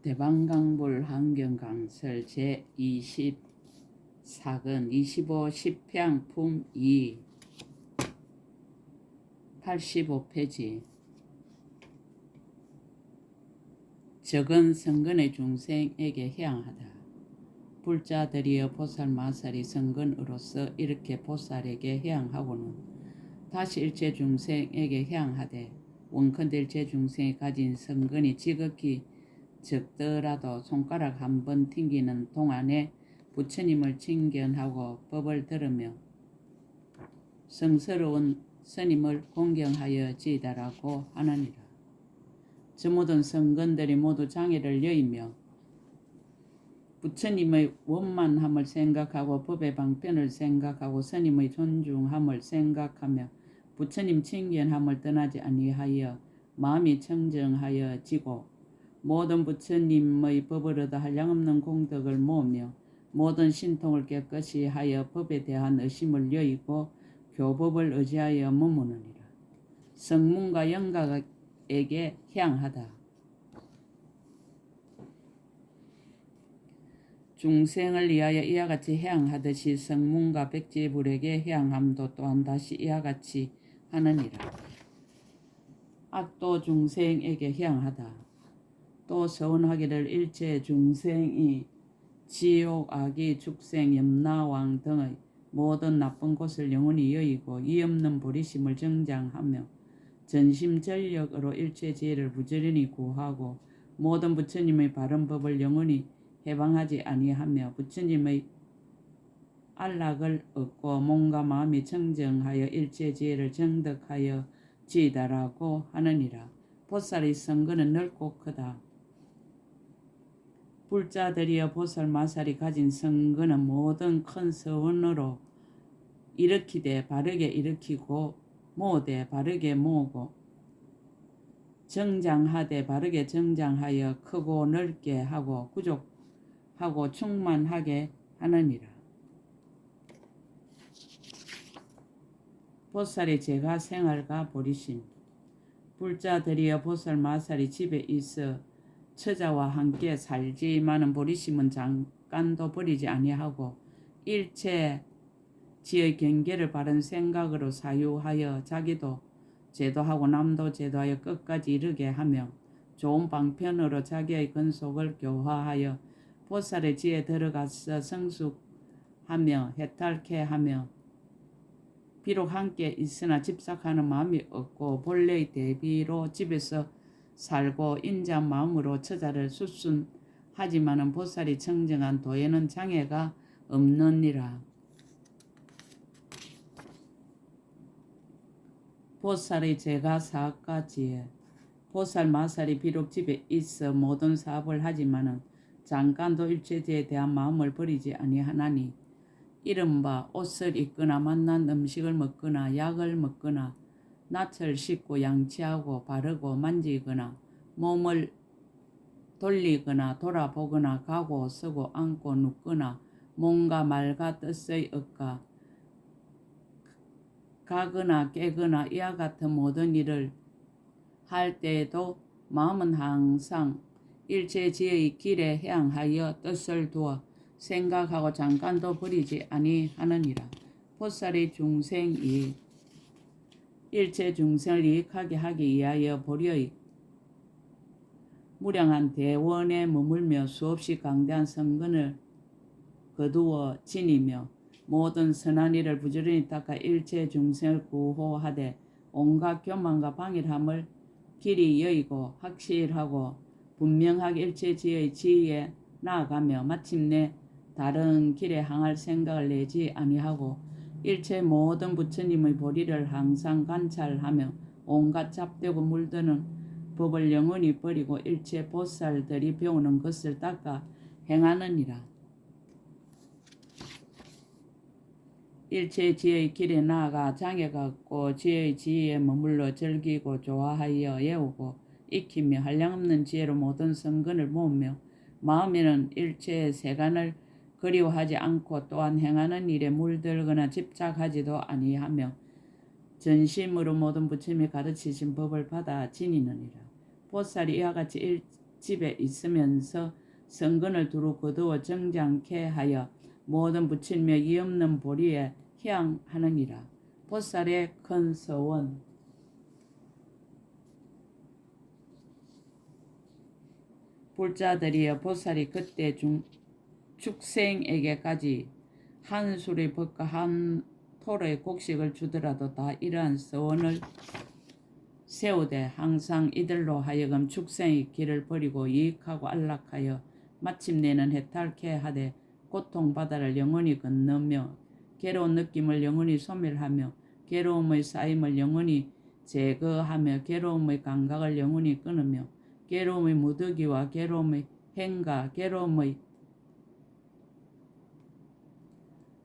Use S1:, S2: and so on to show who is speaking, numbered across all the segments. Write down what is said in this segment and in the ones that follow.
S1: 대방강불 환경강설 제24근 25 10평 품 2 85페이지 적은 성근의 중생에게 해양하다. 불자들이여 보살 마살이 성근으로서 이렇게 보살에게 해양하고는 다시 일체 중생에게 해양하되 원컨대 일체 중생이 가진 성근이 지극히 적더라도 손가락 한 번 튕기는 동안에 부처님을 칭견하고 법을 들으며 성스러운 스님을 공경하여 지다라고 하느니라. 저 모든 성건들이 모두 장애를 여의며 부처님의 원만함을 생각하고 법의 방편을 생각하고 스님의 존중함을 생각하며 부처님 칭견함을 떠나지 아니하여 마음이 청정하여 지고 모든 부처님의 법을 얻어 한량없는 공덕을 모으며 모든 신통을 깨끗이 하여 법에 대한 의심을 여의고 교법을 의지하여 머무느니라. 성문과 영각에게 향하다. 중생을 위하여 이와 같이 향하듯이 성문과 백제불에게 향함도 또한 다시 이와 같이 하느니라. 악도 중생에게 향하다. 또 서운하기를 일체 중생이 지옥, 악이, 축생, 염라왕 등의 모든 나쁜 곳을 영원히 여의고 이 없는 보리심을 정장하며 전심전력으로 일체 죄를 부지런히 구하고 모든 부처님의 바른 법을 영원히 해방하지 아니하며 부처님의 안락을 얻고 몸과 마음이 청정하여 일체 죄를 정덕하여 지다라고 하느니라. 보살의 선거는 넓고 크다. 불자들이여 보살 마살이 가진 선거는 모든 큰 서원으로 일으키되 바르게 일으키고 모되 바르게 모으고 정장하되 바르게 정장하여 크고 넓게 하고 구족하고 충만하게 하느니라. 보살의 제가 생활과 보리심 불자들이여 보살 마살이 집에 있어 처자와 함께 살지만은 보리심은 잠깐도 버리지 아니하고 일체 지의 경계를 바른 생각으로 사유하여 자기도 제도하고 남도 제도하여 끝까지 이르게 하며 좋은 방편으로 자기의 근속을 교화하여 보살의 지에 들어가서 성숙하며 해탈케 하며 비록 함께 있으나 집착하는 마음이 없고 본래의 대비로 집에서 살고 인자한 마음으로 처자를 수순하지만은 보살이 청정한 도에는 장애가 없느니라. 보살의 제가 사까지에 보살 마살이 비록 집에 있어 모든 사업을 하지만은 잠깐도 일체제에 대한 마음을 버리지 아니하나니 이른바 옷을 입거나 맛난 음식을 먹거나 약을 먹거나 낯을 씻고 양치하고 바르고 만지거나 몸을 돌리거나 돌아보거나 가고 서고 앉고 눕거나 몸과 말과 뜻의 억가 가거나 깨거나 이와 같은 모든 일을 할 때에도 마음은 항상 일체지의 길에 향하여 뜻을 두어 생각하고 잠깐도 버리지 아니하느니라. 보살의 중생이 일체 중생을 이익하게 하기 위하여 보려의 무량한 대원에 머물며 수없이 강대한 성근을 거두어 지니며 모든 선한 일을 부지런히 닦아 일체 중생을 구호하되 온갖 교만과 방일함을 길이 여의고 확실하고 분명하게 일체지의 지위에 나아가며 마침내 다른 길에 항할 생각을 내지 아니하고 일체 모든 부처님의 보리를 항상 관찰하며 온갖 잡되고 물드는 법을 영원히 버리고 일체 보살들이 배우는 것을 닦아 행하느니라. 일체 지혜의 길에 나아가 장애가 없고 지혜의 지혜에 머물러 즐기고 좋아하여 예우고 익히며 한량없는 지혜로 모든 성근을 모으며 마음에는 일체의 세간을 그리워하지 않고 또한 행하는 일에 물들거나 집착하지도 아니하며 전심으로 모든 부처님이 가르치신 법을 받아 지니느니라. 보살이 이와 같이 집에 있으면서 성근을 두루 거두어 정장케 하여 모든 부친며 이 없는 보리에 향하느니라. 보살의 큰 서원 불자들이여 보살이 그때 중 축생에게까지 한 수리 벗과 한 토의 곡식을 주더라도 다 이러한 서원을 세우되 항상 이들로 하여금 축생의 길을 버리고 이익하고 안락하여 마침내는 해탈케 하되 고통 바다를 영원히 건너며 괴로운 느낌을 영원히 소멸하며 괴로움의 쌓임을 영원히 제거하며 괴로움의 감각을 영원히 끊으며 괴로움의 무더기와 괴로움의 행가 괴로움의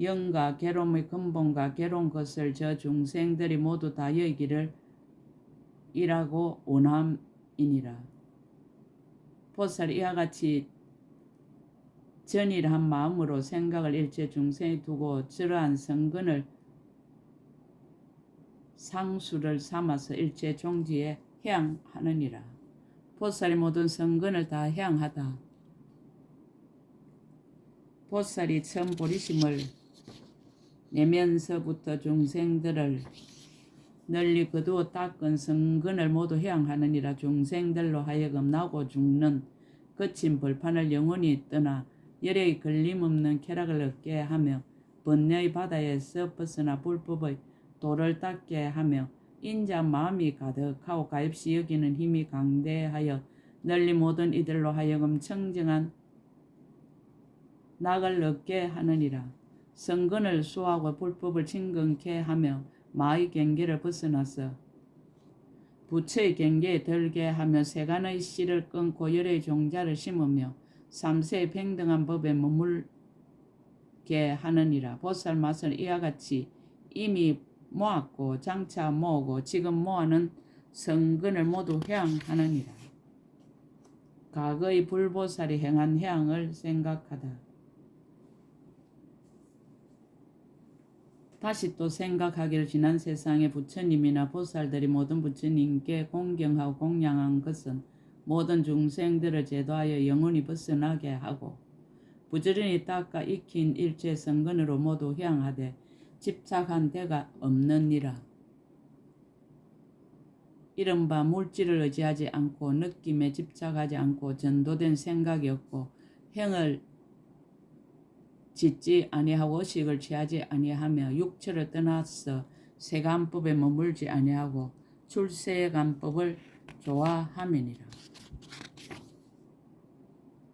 S1: 영과 괴로움의 근본과 괴로운 것을 저 중생들이 모두 다 여기를 이라고 원함이니라. 보살 이와 같이 전일한 마음으로 생각을 일체 중생에 두고 저러한 성근을 상수를 삼아서 일체 종지에 향하느니라. 보살이 모든 성근을 다 향하다. 보살이 처음 보리심을 내면서부터 중생들을 널리 거두어 닦은 성근을 모두 향하느니라 중생들로 하여금 나고 죽는 거친 벌판을 영원히 떠나 열의 걸림없는 쾌락을 얻게 하며 번뇌의 바다에서 벗어나 불법의 도를 닦게 하며 인자 마음이 가득하고 가입시 여기는 힘이 강대하여 널리 모든 이들로 하여금 청정한 낙을 얻게 하느니라. 성근을 수하고 불법을 진건케 하며 마의 경계를 벗어나서 부처의 경계에 들게 하며 세간의 씨를 끊고 열의 종자를 심으며 삼세의 평등한 법에 머물게 하느니라. 보살 맛을 이와 같이 이미 모았고 장차 모으고 지금 모아는 성근을 모두 향하느니라. 과거의 불보살이 행한 향을 생각하다. 다시 또 생각하기를 지난 세상의 부처님이나 보살들이 모든 부처님께 공경하고 공양한 것은 모든 중생들을 제도하여 영원히 벗어나게 하고 부지런히 닦아 익힌 일체 성근으로 모두 향하되 집착한 데가 없느니라. 이른바 물질을 의지하지 않고 느낌에 집착하지 않고 전도된 생각이 없고 행을 짓지 아니하고 의식을 취하지 아니하며 육체를 떠나서 세간법에 머물지 아니하고 출세간법을 좋아함이니라.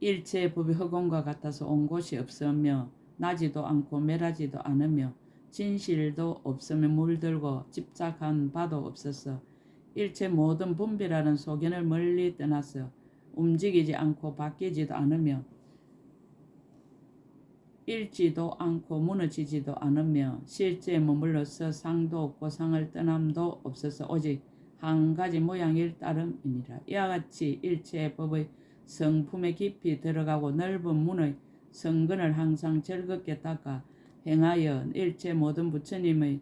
S1: 일체의 법이 허공과 같아서 온 곳이 없으며 나지도 않고 멸하지도 않으며 진실도 없으며 물들고 집착한 바도 없어서 일체 모든 분별하는 소견을 멀리 떠나서 움직이지 않고 바뀌지도 않으며 잃지도 않고 무너지지도 않으며 실제 머물러서 상도 없고 상을 떠남도 없어서 오직 한 가지 모양일 따름이니라. 이와 같이 일체의 법의 성품에 깊이 들어가고 넓은 문의 성근을 항상 즐겁게 닦아 행하여 일체 모든 부처님의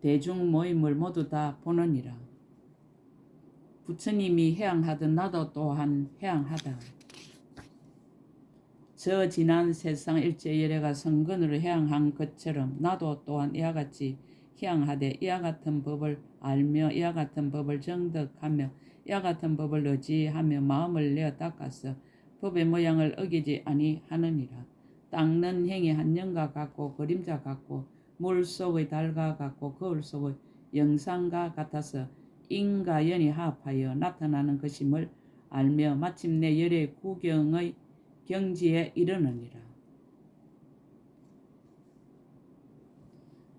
S1: 대중 모임을 모두 다 보느니라. 부처님이 해양하듯 나도 또한 해양하다. 저 지난 세상 일체 열애가 성근으로 해양한 것처럼 나도 또한 이와 같이 해양하되 이와 같은 법을 알며 이와 같은 법을 정득하며 이와 같은 법을 의지하며 마음을 내어 닦아서 법의 모양을 어기지 아니하느니라. 닦는 행위 한 영과 같고 그림자 같고 물 속의 달과 같고 거울 속의 영상과 같아서 인과 연이 합하여 나타나는 것임을 알며 마침내 열의 구경의 경지에 이르느니라.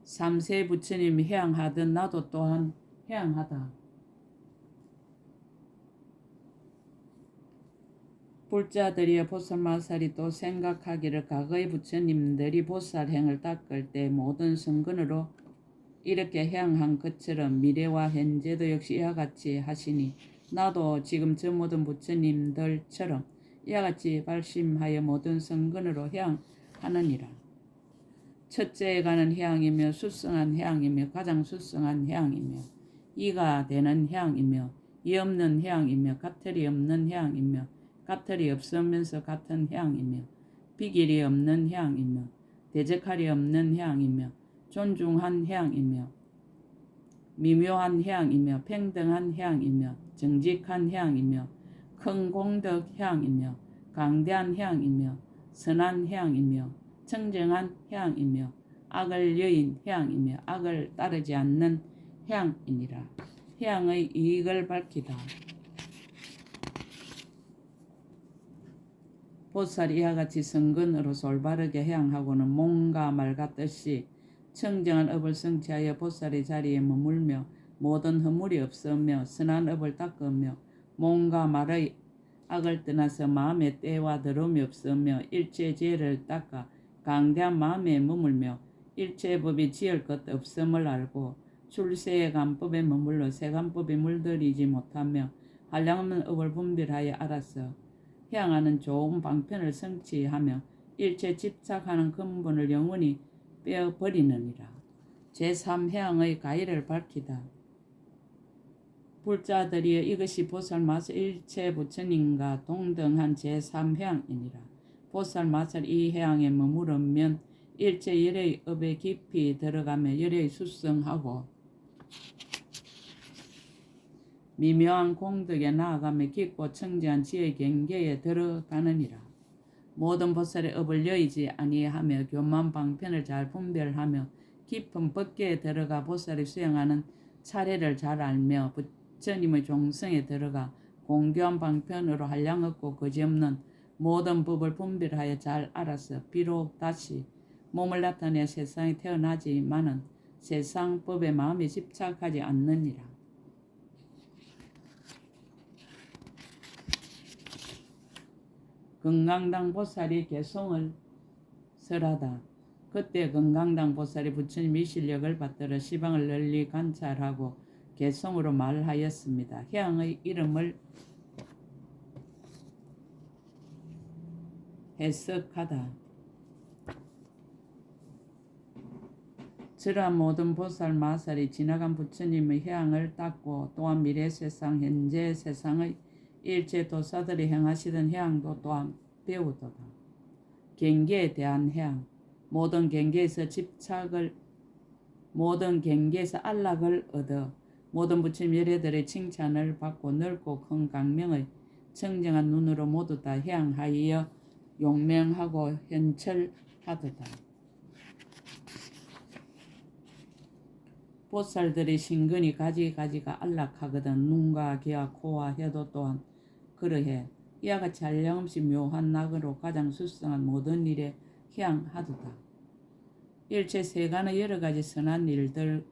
S1: 삼세 부처님이 해양하듯 나도 또한 해양하다. 불자들이여 보살마살이 또 생각하기를 과거의 부처님들이 보살행을 닦을 때 모든 성근으로 이렇게 향한 것처럼 미래와 현재도 역시 이와 같이 하시니 나도 지금 저 모든 부처님들처럼 이와 같이 발심하여 모든 성근으로 향하느니라. 첫째에 가는 향이며 수성한 향이며 가장 수성한 향이며 이가 되는 향이며 이 없는 해양이며 까틀이 없는 해양이며 까틀이 없으면서 같은 해양이며 비길이 없는 해양이며 대적할이 없는 해양이며 존중한 해양이며 미묘한 해양이며 평등한 해양이며 정직한 해양이며 큰 공덕 해양이며 강대한 해양이며 선한 해양이며 청정한 해양이며 악을 여인 해양이며 악을 따르지 않는 해양이니라. 해양의 이익을 밝히다. 보살 이와 같이 성근으로 솔바르게 해양하고는 몸과 말 같듯이 청정한 업을 성취하여 보살의 자리에 머물며 모든 허물이 없으며 선한 업을 닦으며 몸과 말의 악을 떠나서 마음의 때와 더러움이 없으며 일체 죄를 닦아 강대한 마음에 머물며 일체 법이 지을 것 없음을 알고 출세의 간법에 머물러 세간법이 물들이지 못하며 한량없는 업을 분별하여 알았어 향하는 좋은 방편을 성취하며 일체 집착하는 근본을 영원히 빼어버리느니라. 제3해양의 가위를 밝히다. 불자들이 이것이 보살마사 일체 부처님과 동등한 제3해양이니라. 보살마사 이 해양에 머무르면 일체 열의 업에 깊이 들어가며 열의 수성하고 미묘한 공덕에 나아가며 깊고 청지한 지의 경계에 들어가느니라. 모든 보살의 업을 여의지 아니하며 교만 방편을 잘 분별하며 깊은 법계에 들어가 보살이 수행하는 차례를 잘 알며 부처님의 종성에 들어가 공교한 방편으로 한량 없고 거지없는 모든 법을 분별하여 잘 알아서 비록 다시 몸을 나타내 세상에 태어나지만은 세상 법에 마음이 집착하지 않느니라. 건강당 보살이 개송을 설하다. 그때 건강당 보살이 부처님 이 실력을 받들어 시방을 널리 관찰하고 개송으로 말하였습니다. 향의 이름을 해석하다. 저라 모든 보살 마살이 지나간 부처님의 향을 닦고 또한 미래 세상 현재 세상의 일체 도사들이 행하시던 해양도 또한 배우도다. 경계에 대한 해양, 모든 경계에서 집착을, 모든 경계에서 안락을 얻어 모든 부처님 예례들의 칭찬을 받고 넓고 큰 강명의 청정한 눈으로 모두 다 해양하여 용명하고 현철하도다. 보살들의 신근이 가지가지가 안락하거든 눈과 귀와 코와 혀도 또한 그러해 이와 같이 한량없이 묘한 낙으로 가장 수성한 모든 일에 향하도다. 일체 세간의 여러 가지 선한 일들,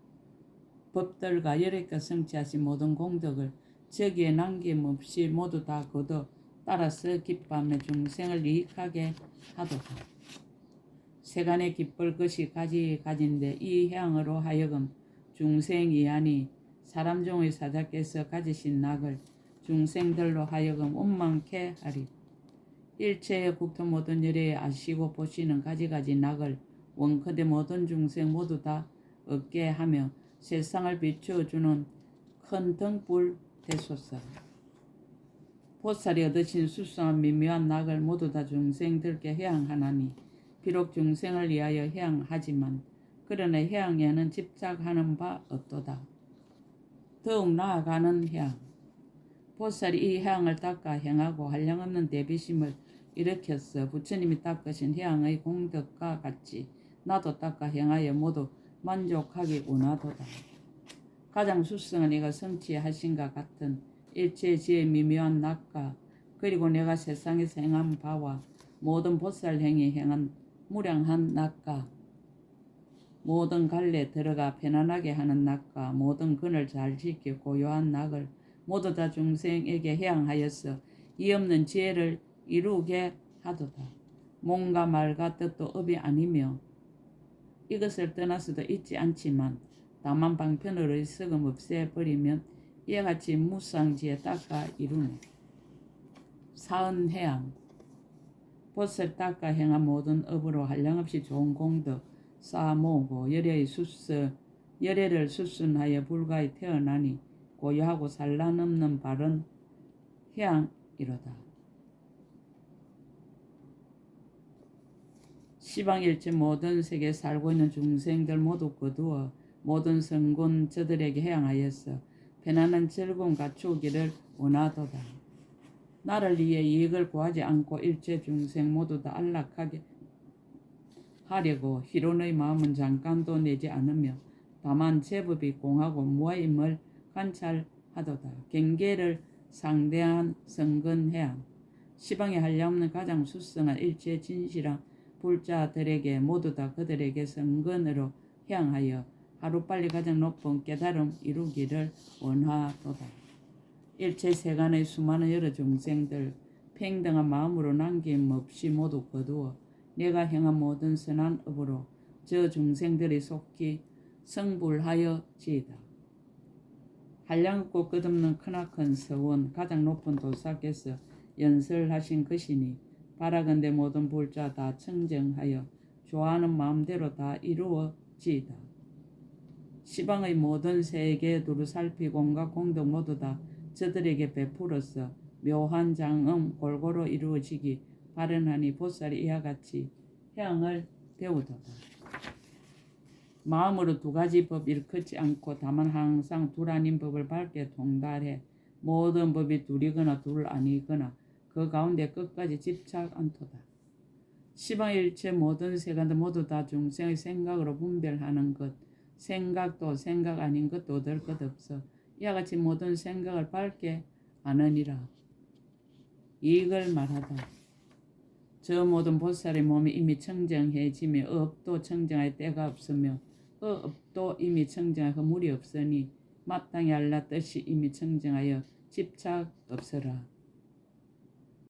S1: 법들과 여력과 성취하신 모든 공덕을 저기에 남김없이 모두 다 거둬 따라서 기뻐하며 중생을 이익하게 하도다. 세간에 기쁠 것이 가지 가진데 이 향으로 하여금 중생이 아니 사람 종의 사자께서 가지신 낙을 중생들로 하여금 원망케 하리. 일체의 국토 모든 열에 아시고 보시는 가지가지 낙을 원커대 모든 중생 모두 다 얻게 하며 세상을 비추어주는 큰 등불 되소서. 보살이 얻으신 수수한 미묘한 낙을 모두 다 중생들께 해양하나니 비록 중생을 위하여 해양하지만 그러나 해양에는 집착하는 바 없도다. 더욱 나아가는 해양. 보살이 이 해양을 닦아 행하고 한량없는 대비심을 일으켰어 부처님이 닦으신 해양의 공덕과 같이 나도 닦아 행하여 모두 만족하기 원하도다. 가장 수성은 이가 성취하신과 같은 일체 지의 미묘한 낙과 그리고 내가 세상에서 행한 바와 모든 보살 행위 행한 무량한 낙과 모든 갈래 들어가 편안하게 하는 낙과 모든 근을 잘 지켜 고요한 낙을 모두 다 중생에게 해양하여서 이 없는 지혜를 이루게 하도다. 몸과 말과 뜻도 업이 아니며 이것을 떠나서도 있지 않지만 다만 방편으로 썩음 없애버리면 이와 같이 무상지에 닦아 이루네. 사은해양 벗을 닦아 행한 모든 업으로 한량없이 좋은 공덕 쌓아 모으고 열애의 수스 열애를 수순하여 불가에 태어나니 고요하고 산란 없는 바른 해양이로다. 시방일체 모든 세계에 살고 있는 중생들 모두 거두어 모든 성군 저들에게 해양하였어 편안한 즐거움 갖추기를 원하도다. 나를 위해 이익을 구하지 않고 일체 중생 모두 다 안락하게 하려고 희론의 마음은 잠깐도 내지 않으며 다만 제법이 공하고 무아임을 관찰하도다. 경계를 상대한 성근해양 시방에 한량없는 가장 수성한 일체 진실한 불자들에게 모두 다 그들에게 성근으로 향하여 하루빨리 가장 높은 깨달음 이루기를 원하도다. 일체 세간의 수많은 여러 중생들 평등한 마음으로 남김없이 모두 거두어 내가 행한 모든 선한 업으로 저 중생들이 속히 성불하여 지이다. 한량없고 끝없는 크나큰 서원 가장 높은 도사께서 연설하신 것이니 바라건대 모든 불자 다 청정하여 좋아하는 마음대로 다 이루어지이다. 시방의 모든 세계 두루 살피고 온갖 공덕 모두 다 저들에게 베풀어서 묘한 장엄 골고루 이루어지기 바라나니 보살이 이와 같이 해양을 배우도다. 마음으로 두 가지 법 일컫지 않고 다만 항상 둘 아닌 법을 밝게 통달해 모든 법이 둘이거나 둘 아니거나 그 가운데 끝까지 집착 않도다. 시방일체 모든 세간들 모두 다 중생의 생각으로 분별하는 것 생각도 생각 아닌 것도 얻을 것 없어 이와 같이 모든 생각을 밝게 아느니라. 이익을 말하다. 저 모든 보살의 몸이 이미 청정해지며 업도 청정할 때가 없으며 그 업도 이미 청정할 허물이 없으니 마땅히 알라 뜻이 이미 청정하여 집착 없으라.